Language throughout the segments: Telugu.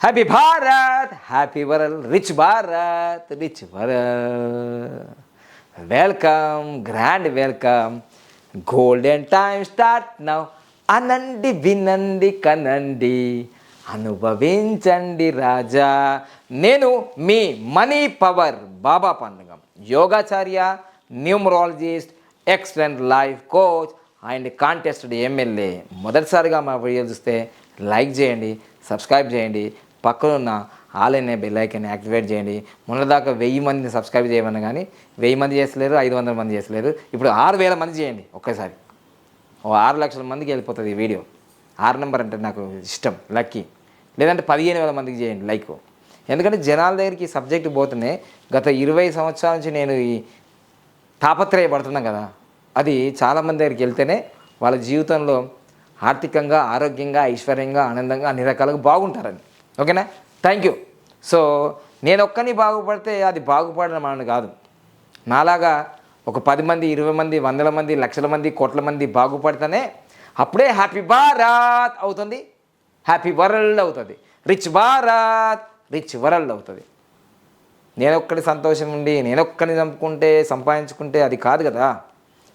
Happy Bharat happy world rich Bharat rich world welcome grand welcome golden time start now అనండి వినండి కనండి అనుభవించండి రాజా నేను మీ మనీ పవర్ బాబా పండుగం యోగాచార్య numerologist excellent life coach and contested MLA మొదటిసారిగా మా వీడియో చూస్తే లైక్ చేయండి సబ్స్క్రైబ్ చేయండి పక్కనున్న అనే బెల్ ఐకన్ యాక్టివేట్ చేయండి. మొన్నదాకా వెయ్యి మందిని సబ్స్క్రైబ్ చేయమని కానీ వెయ్యి మంది చేస్తలేరు ఐదు వందల మంది చేస్తలేరు. ఇప్పుడు ఆరు వేల మంది చేయండి ఒక్కసారి. ఓ ఆరు లక్షల మందికి వెళ్ళిపోతుంది ఈ వీడియో. ఆరు నెంబర్ అంటే నాకు ఇష్టం లక్కీ. లేదంటే పదిహేను వేల మందికి చేయండి లైక్. ఎందుకంటే జనాల దగ్గరికి ఈ సబ్జెక్ట్ పోతేనే గత ఇరవై సంవత్సరాల నుంచి నేను ఈ తాపత్రయపడుతున్నాం కదా. అది చాలామంది దగ్గరికి వెళ్తేనే వాళ్ళ జీవితంలో ఆర్థికంగా ఆరోగ్యంగా ఐశ్వర్యంగా ఆనందంగా అన్ని రకాలుగా బాగుంటారని. ఓకేనా? థ్యాంక్ యూ సో నేను ఒక్కని బాగుపడితే అది బాగుపడడం అని కాదు. నాలాగా ఒక పది మంది ఇరవై మంది వందల మంది లక్షల మంది కోట్ల మంది బాగుపడితేనే అప్పుడే హ్యాపీ భారత్ అవుతుంది. హ్యాపీ వరల్డ్ అవుతుంది. రిచ్ భారత్ రిచ్ వరల్డ్ అవుతుంది. నేనొక్కడి సంతోషం ఉండి నేను చంపుకుంటే సంపాదించుకుంటే అది కాదు కదా.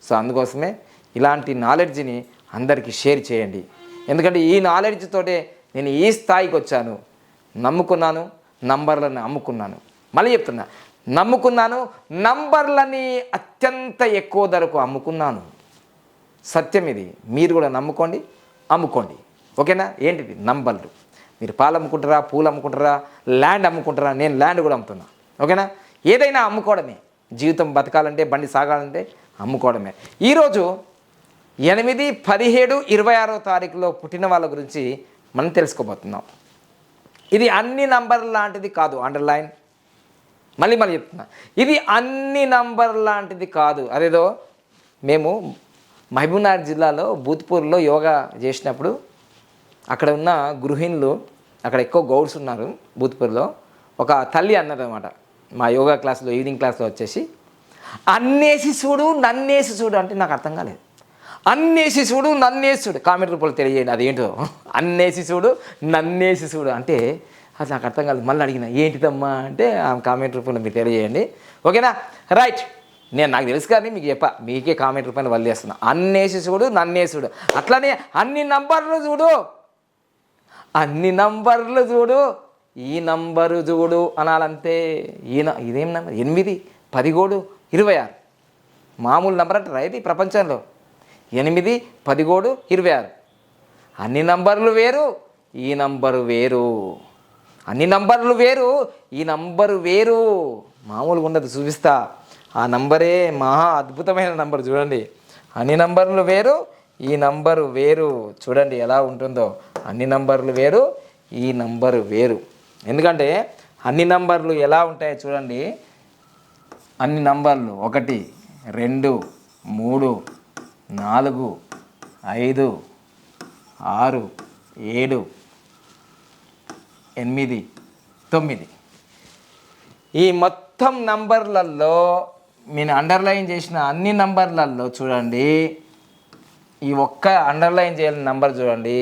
సో అందుకోసమే ఇలాంటి నాలెడ్జ్ని అందరికీ షేర్ చేయండి. ఎందుకంటే ఈ నాలెడ్జ్ తోటే నేను ఈ స్థాయికి వచ్చాను. నమ్ముకున్నాను నంబర్లను అమ్ముకున్నాను. మళ్ళీ చెప్తున్నా నమ్ముకున్నాను నంబర్లని అత్యంత ఎక్కువ ధరకు అమ్ముకున్నాను. సత్యం ఇది. మీరు కూడా నమ్ముకోండి అమ్ముకోండి. ఓకేనా? ఏంటిది? నంబర్లు. మీరు పాలు అమ్ముకుంటారా పూలు అమ్ముకుంటారా ల్యాండ్ అమ్ముకుంటారా? నేను ల్యాండ్ కూడా అమ్ముతున్నా. ఓకేనా? ఏదైనా అమ్ముకోవడమే. జీవితం బతకాలంటే బండి సాగాలంటే అమ్ముకోవడమే. ఈరోజు ఎనిమిది పదిహేడు ఇరవై ఆరో తారీఖులో పుట్టిన వాళ్ళ గురించి మనం తెలుసుకోబోతున్నాం. ఇది అన్ని నంబర్ లాంటిది కాదు అండర్లైన్ మళ్ళీ మళ్ళీ చెప్తున్నా. ఇది అన్ని నంబర్ లాంటిది కాదు. అదేదో మేము మహబూబ్నగర్ జిల్లాలో భూత్పూర్లో యోగా చేసినప్పుడు అక్కడ ఉన్న గృహిణులు అక్కడ ఎక్కువ గౌడ్స్ ఉన్నారు భూత్పూర్లో. ఒక తల్లి అన్నదన్నమాట మా యోగా క్లాస్లో ఈవినింగ్ క్లాస్లో వచ్చేసి అన్నేసి చూడు నన్నేసి చూడు అంటే నాకు అర్థం కాలేదు. అన్నేసి చూడు నన్నేసి చూడు. కామెంట్ రూపంలో తెలియజేయండి అదేంటో. అన్నేసి చూడు నన్నేసి చూడు. అంటే అది నాకు అర్థం కాదు మళ్ళీ అడిగిన ఏంటిదమ్మా? అంటే ఆ కామెంట్ రూపంలో మీరు తెలియజేయండి. ఓకేనా? రైట్. నేను నాకు తెలుసు కానీ మీకు చెప్ప. మీకే కామెంట్ రూపంలో వదిలేస్తున్నా అన్నేసి చూడు నన్నేసి చూడు. అట్లనే అన్ని నంబర్లు చూడు. అన్ని నంబర్లు చూడు. ఈ నంబరు చూడు అనాలంతే ఈ ఇదేం నంబర్? ఎనిమిది పదిగోడు ఇరవై ఆరు. మామూలు నంబర్ అంటారా ఇది ప్రపంచంలో. ఎనిమిది పదిగోడు ఇరవై ఆరు. అన్ని నంబర్లు వేరు ఈ నంబరు వేరు. అన్ని నంబర్లు వేరు ఈ నంబరు వేరు. మామూలుగా ఉండదు చూపిస్తా. ఆ నంబరే మహా అద్భుతమైన నంబర్ చూడండి. అన్ని నంబర్లు వేరు ఈ నంబరు వేరు. చూడండి ఎలా ఉంటుందో. అన్ని నంబర్లు వేరు ఈ నంబరు వేరు. ఎందుకంటే అన్ని నంబర్లు ఎలా ఉంటాయో చూడండి. అన్ని నంబర్లు ఒకటి రెండు మూడు నాలుగు ఐదు ఆరు ఏడు ఎనిమిది తొమ్మిది. ఈ మొత్తం నంబర్లలో నేను అండర్లైన్ చేసిన అన్ని నంబర్లలో చూడండి ఈ ఒక్క అండర్లైన్ చేయాలని నంబర్ చూడండి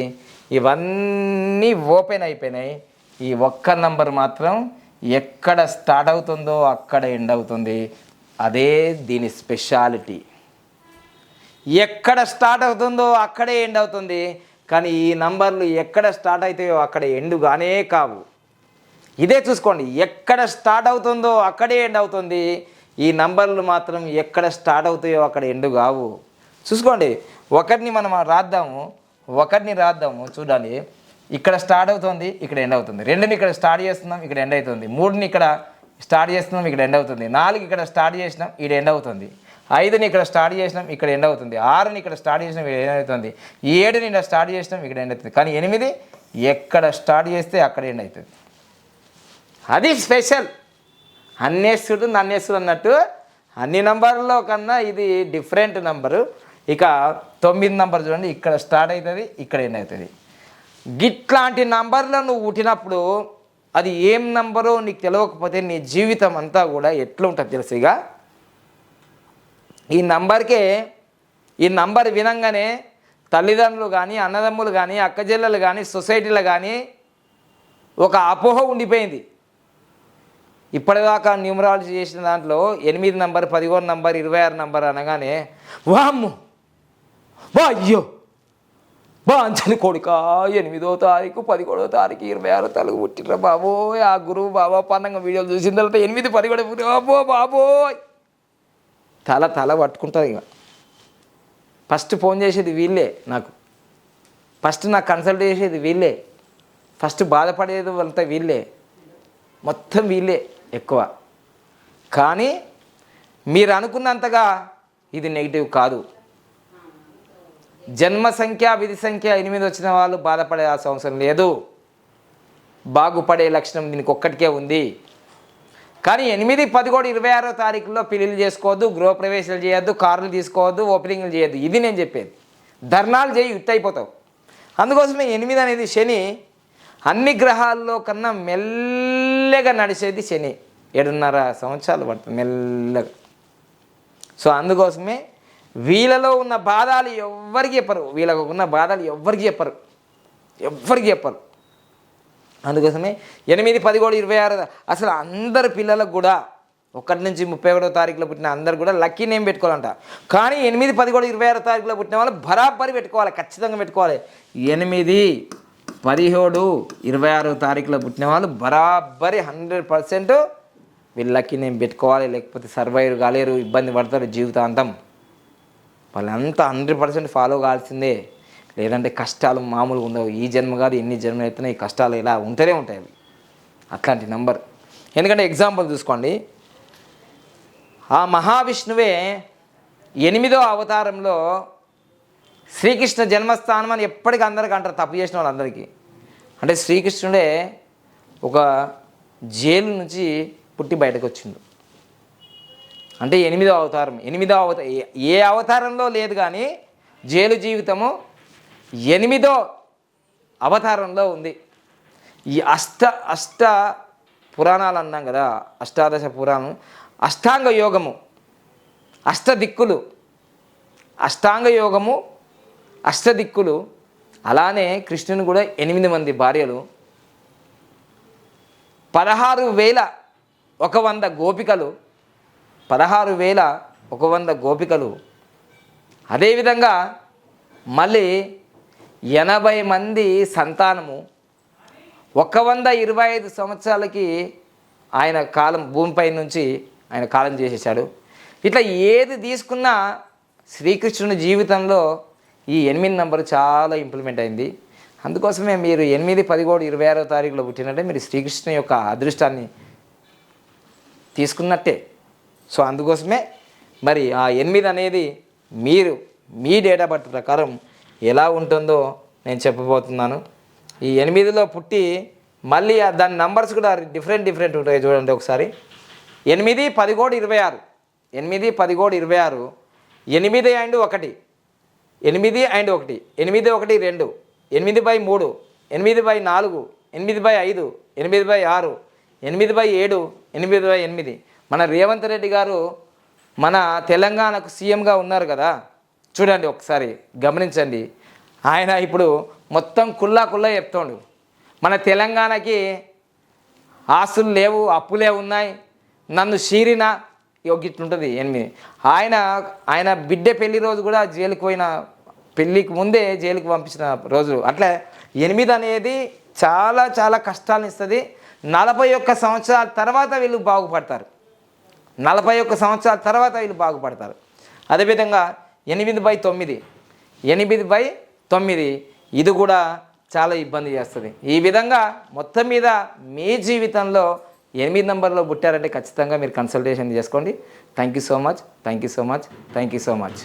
ఇవన్నీ ఓపెన్ అయిపోయినాయి. ఈ ఒక్క నంబర్ మాత్రం ఎక్కడ స్టార్ట్ అవుతుందో అక్కడ ఎండ్ అవుతుంది. అదే దీని స్పెషాలిటీ ఎక్కడ స్టార్ట్ అవుతుందో అక్కడే ఎండ్ అవుతుంది. కానీ ఈ నంబర్లు ఎక్కడ స్టార్ట్ అవుతాయో అక్కడ ఎండు కానే కావు. ఇదే చూసుకోండి ఎక్కడ స్టార్ట్ అవుతుందో అక్కడే ఎండ్ అవుతుంది. ఈ నంబర్లు మాత్రం ఎక్కడ స్టార్ట్ అవుతాయో అక్కడ ఎండు కావు. చూసుకోండి ఒకరిని మనం రాద్దాము ఒకరిని రాద్దాము చూడండి. ఇక్కడ స్టార్ట్ అవుతుంది ఇక్కడ ఎండ్ అవుతుంది. రెండుని ఇక్కడ స్టార్ట్ చేస్తున్నాం ఇక్కడ ఎండ్ అవుతుంది. మూడుని ఇక్కడ స్టార్ట్ చేస్తున్నాం ఇక్కడ ఎండ్ అవుతుంది. నాలుగు ఇక్కడ స్టార్ట్ చేసినాం ఇక్కడ ఎండ్ అవుతుంది. ఐదుని ఇక్కడ స్టార్ట్ చేసినాం ఇక్కడ ఎండ్ అవుతుంది. ఆరుని ఇక్కడ స్టార్ట్ చేసినాం ఇక్కడ ఎండ్ అవుతుంది. ఏడుని ఇక్కడ స్టార్ట్ చేసినాం ఇక్కడ ఎండ్ అవుతుంది. కానీ ఎనిమిది ఎక్కడ స్టార్ట్ చేస్తే అక్కడ ఎండ్ అవుతుంది. అది స్పెషల్. అన్నేస్తుడు నన్నేస్తుడు అన్నట్టు అన్ని నంబర్లో కన్నా ఇది డిఫరెంట్ నంబరు. ఇక తొమ్మిది నంబర్ చూడండి ఇక్కడ స్టార్ట్ అవుతుంది ఇక్కడ ఎండ్ అవుతుంది. గిట్లాంటి నంబర్లో నువ్వు పుట్టినప్పుడు అది ఏం నంబరో నీకు తెలియకపోతే నీ జీవితం అంతా కూడా ఎట్లా ఉంటుంది తెలుసు ఇక? ఈ నంబర్కే ఈ నంబర్ వినంగానే తల్లిదండ్రులు కానీ అన్నదమ్ములు కానీ అక్కజెల్లెలు కానీ సొసైటీలో కానీ ఒక అపోహ ఉండిపోయింది. ఇప్పటిదాకా న్యూమరాలజీ చేసిన దాంట్లో ఎనిమిది నంబర్ పదిహేను నంబర్ ఇరవై ఆరు నంబర్ అనగానే వామ్ము! వా అయ్యో! బా అంచని కొడుక ఎనిమిదో తారీఖు పదిహేడో తారీఖు ఇరవై ఆరో తారీఖు పుట్టినరా బాబోయ్ ఆ గురువు బాబా పండంగ వీడియోలు చూసిన తర్వాత ఎనిమిది పదిహేడు బాబో బాబోయ్! తల తల పట్టుకుంటుంది ఇక. ఫస్ట్ ఫోన్ చేసేది వీళ్ళే నాకు. ఫస్ట్ నాకు కన్సల్ట్ చేసేది వీళ్ళే. ఫస్ట్ బాధపడేది వాళ్ళతో వీళ్ళే. మొత్తం వీళ్ళే ఎక్కువ. కానీ మీరు అనుకున్నంతగా ఇది నెగిటివ్ కాదు. జన్మ సంఖ్య విధి సంఖ్య ఎనిమిది వచ్చిన వాళ్ళు బాధపడే అవసరం లేదు. బాగుపడే లక్షణం దీనికి ఒక్కటికే ఉంది. కానీ ఎనిమిది పదిహేడు ఇరవై ఆరో తారీఖులో పెళ్ళిళ్ళు చేసుకోవద్దు గృహప్రవేశాలు చేయొద్దు కార్లు తీసుకోవద్దు ఓపెనింగ్లు చేయొద్దు. ఇది నేను చెప్పేది. ధర్నాలు చేయి యుట్ అయిపోతావు. అందుకోసమే ఎనిమిది అనేది శని. అన్ని గ్రహాల్లో కన్నా మెల్లగా నడిచేది శని. ఏడున్నర సంవత్సరాలు పడుతుంది మెల్లగా. సో అందుకోసమే వీళ్ళలో ఉన్న బాధలు ఎవ్వరికి చెప్పరు. వీళ్ళకు ఉన్న బాధలు ఎవ్వరికి చెప్పరు. ఎవ్వరికి చెప్పరు. అందుకోసమే ఎనిమిది పదిహేడు ఇరవై ఆరు. అసలు అందరు పిల్లలకు కూడా ఒకటి నుంచి ముప్పై ఒకటో తారీఖులో పుట్టిన అందరు కూడా లక్కీ నేమ్ పెట్టుకోవాలంట. కానీ ఎనిమిది పదిహేడు ఇరవై ఆరో తారీఖులో పుట్టిన వాళ్ళు బరాబరి పెట్టుకోవాలి ఖచ్చితంగా పెట్టుకోవాలి. ఎనిమిది పదిహేడు ఇరవై ఆరో తారీఖులో పుట్టిన వాళ్ళు బరాబరి హండ్రెడ్ పర్సెంట్ వీళ్ళు లక్కీ నేమ్ పెట్టుకోవాలి లేకపోతే సర్వైవ్ కాలేరు ఇబ్బంది పడతారు జీవితాంతం. వాళ్ళంతా హండ్రెడ్ పర్సెంట్ ఫాలో కావాల్సిందే. లేదంటే కష్టాలు మామూలుగా ఉండవు. ఈ జన్మ కాదు ఎన్ని జన్మలు అయితేనే ఈ కష్టాలు ఇలా ఉంటూనే ఉంటాయి అవి. అట్లాంటి నంబర్. ఎందుకంటే ఎగ్జాంపుల్ చూసుకోండి. ఆ మహావిష్ణువే ఎనిమిదో అవతారంలో శ్రీకృష్ణ జన్మస్థానం అని ఎప్పటికీ అందరికీ అంటారు తప్పు చేసిన వాళ్ళందరికీ. అంటే శ్రీకృష్ణుడే ఒక జైలు నుంచి పుట్టి బయటకు వచ్చిండు. అంటే ఎనిమిదో అవతారం. ఎనిమిదో అవతారం ఏ అవతారంలో లేదు కానీ జైలు జీవితము ఎనిమిదో అవతారంలో ఉంది. ఈ అష్ట అష్ట పురాణాలు అన్నాం కదా అష్టాదశ పురాణం. అష్టాంగ యోగము అష్టదిక్కులు అష్టాంగ యోగము అష్టదిక్కులు అలానే కృష్ణుని కూడా ఎనిమిది మంది భార్యలు. పదహారు వేల ఒక వంద గోపికలు పదహారు వేల ఒక వంద గోపికలు. అదేవిధంగా మళ్ళీ ఎనభై మంది సంతానము. ఒక వంద ఇరవై ఐదు సంవత్సరాలకి ఆయన కాలం భూమిపై నుంచి ఆయన కాలం చేసేసాడు ఇట్లా ఏది తీసుకున్నా శ్రీకృష్ణుని జీవితంలో ఈ ఎనిమిది నంబరు చాలా ఇంప్లిమెంట్ అయింది. అందుకోసమే మీరు ఎనిమిది పదిహేడు ఇరవై ఆరో తారీఖులో పుట్టినట్టే మీరు శ్రీకృష్ణ యొక్క అదృష్టాన్ని తీసుకున్నట్టే. సో అందుకోసమే మరి ఆ ఎనిమిది అనేది మీరు మీ డేట్ ఆఫ్ బర్త్ ప్రకారం ఎలా ఉంటుందో నేను చెప్పబోతున్నాను. ఈ ఎనిమిదిలో పుట్టి మళ్ళీ దాని నంబర్స్ కూడా డిఫరెంట్ డిఫరెంట్ ఉంటాయి చూడండి ఒకసారి. ఎనిమిది పదిహేడు ఇరవై ఆరు. ఎనిమిది పదిహేడు ఇరవై ఆరు. ఎనిమిది అండ్ ఒకటి. ఎనిమిది అండ్ ఒకటి. ఎనిమిది ఒకటి రెండు. ఎనిమిది బై మూడు. ఎనిమిది బై నాలుగు. ఎనిమిది బై ఐదు. ఎనిమిది బై ఆరు. ఎనిమిది బై ఏడు. ఎనిమిది బై ఎనిమిది. మన రేవంత్ రెడ్డి గారు మన తెలంగాణకు సీఎంగా ఉన్నారు కదా. చూడండి ఒకసారి గమనించండి. ఆయన ఇప్పుడు మొత్తం కుల్లా కుల్లా చెప్తాడు. మన తెలంగాణకి ఆస్తులు లేవు అప్పులే ఉన్నాయి. నన్ను షీరిన ఇట్లుంటుంది ఎనిమిది. ఆయన ఆయన బిడ్డ పెళ్ళి రోజు కూడా జైలుకి పోయిన పెళ్ళికి ముందే జైలుకి పంపించిన రోజు. అట్లా ఎనిమిది అనేది చాలా చాలా కష్టాలను ఇస్తుంది. నలభై ఒక్క సంవత్సరాల తర్వాత వీళ్ళు బాగుపడతారు. నలభై ఒక్క సంవత్సరాల తర్వాత వీళ్ళు బాగుపడతారు. అదేవిధంగా ఎనిమిది బై తొమ్మిది. ఎనిమిది బై తొమ్మిది. ఇది కూడా చాలా ఇబ్బంది చేస్తుంది. ఈ విధంగా మొత్తం మీద మీ జీవితంలో ఎనిమిది నెంబర్లో పుట్టారంటే ఖచ్చితంగా మీరు కన్సల్టేషన్ చేసుకోండి. Thank you so much thank you so much thank you so much